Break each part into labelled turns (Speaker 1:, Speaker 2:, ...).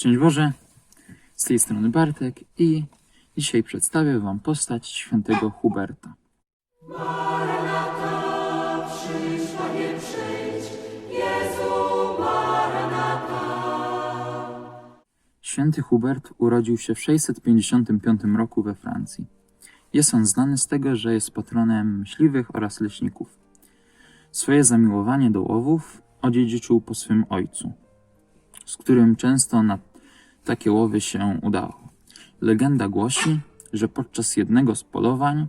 Speaker 1: Szczęść Boże, z tej strony Bartek i dzisiaj przedstawię Wam postać świętego Huberta. Święty Hubert urodził się w 655 roku we Francji. Jest on znany z tego, że jest patronem myśliwych oraz leśników. Swoje zamiłowanie do łowów odziedziczył po swym ojcu, z którym często na takie łowy się udało. Legenda głosi, że podczas jednego z polowań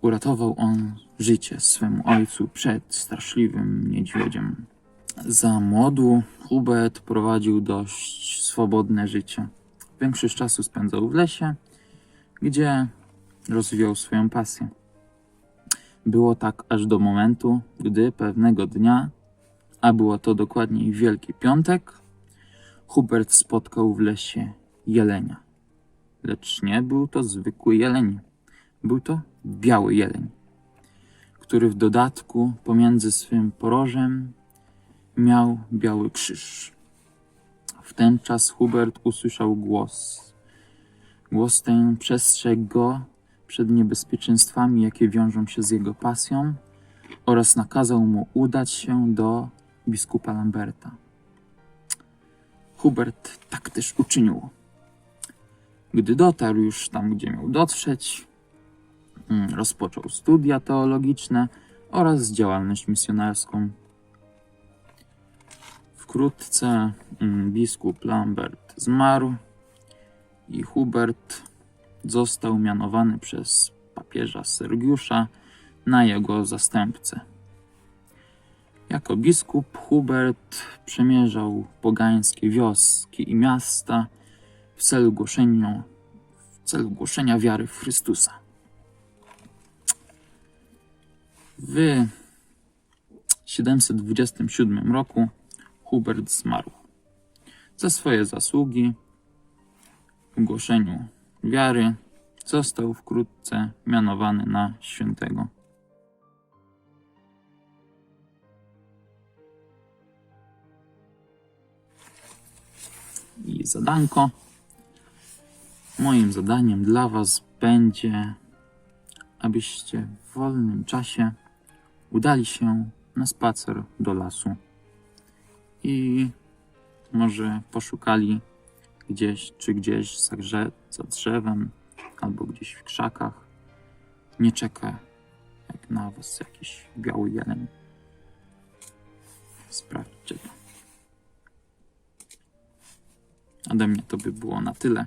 Speaker 1: uratował on życie swemu ojcu przed straszliwym niedźwiedziem. Za młodu Hubert prowadził dość swobodne życie. Większość czasu spędzał w lesie, gdzie rozwijał swoją pasję. Było tak aż do momentu, gdy pewnego dnia, a było to dokładniej Wielki Piątek, Hubert spotkał w lesie jelenia. Lecz nie był to zwykły jeleń. Był to biały jeleń, który w dodatku pomiędzy swym porożem miał biały krzyż. W ten czas Hubert usłyszał głos. Głos ten przestrzegł go przed niebezpieczeństwami, jakie wiążą się z jego pasją, oraz nakazał mu udać się do biskupa Lamberta. Hubert tak też uczynił. Gdy dotarł już tam, gdzie miał dotrzeć, mm, rozpoczął studia teologiczne oraz działalność misjonarską. Wkrótce mm, biskup Lambert zmarł i Hubert został mianowany przez papieża Sergiusza na jego zastępcę. Jako biskup Hubert przemierzał pogańskie wioski i miasta w celu głoszenia, w celu głoszenia wiary w Chrystusa. W 727 roku Hubert zmarł. Za swoje zasługi w głoszeniu wiary został wkrótce mianowany na świętego. Zadanko. Moim zadaniem dla Was będzie, abyście w wolnym czasie udali się na spacer do lasu i może poszukali gdzieś, czy gdzieś za, za drzewem, albo gdzieś w krzakach. Nie czeka jak na was jakiś biały jeleń. Sprawdźcie to. Ode mnie to by było na tyle.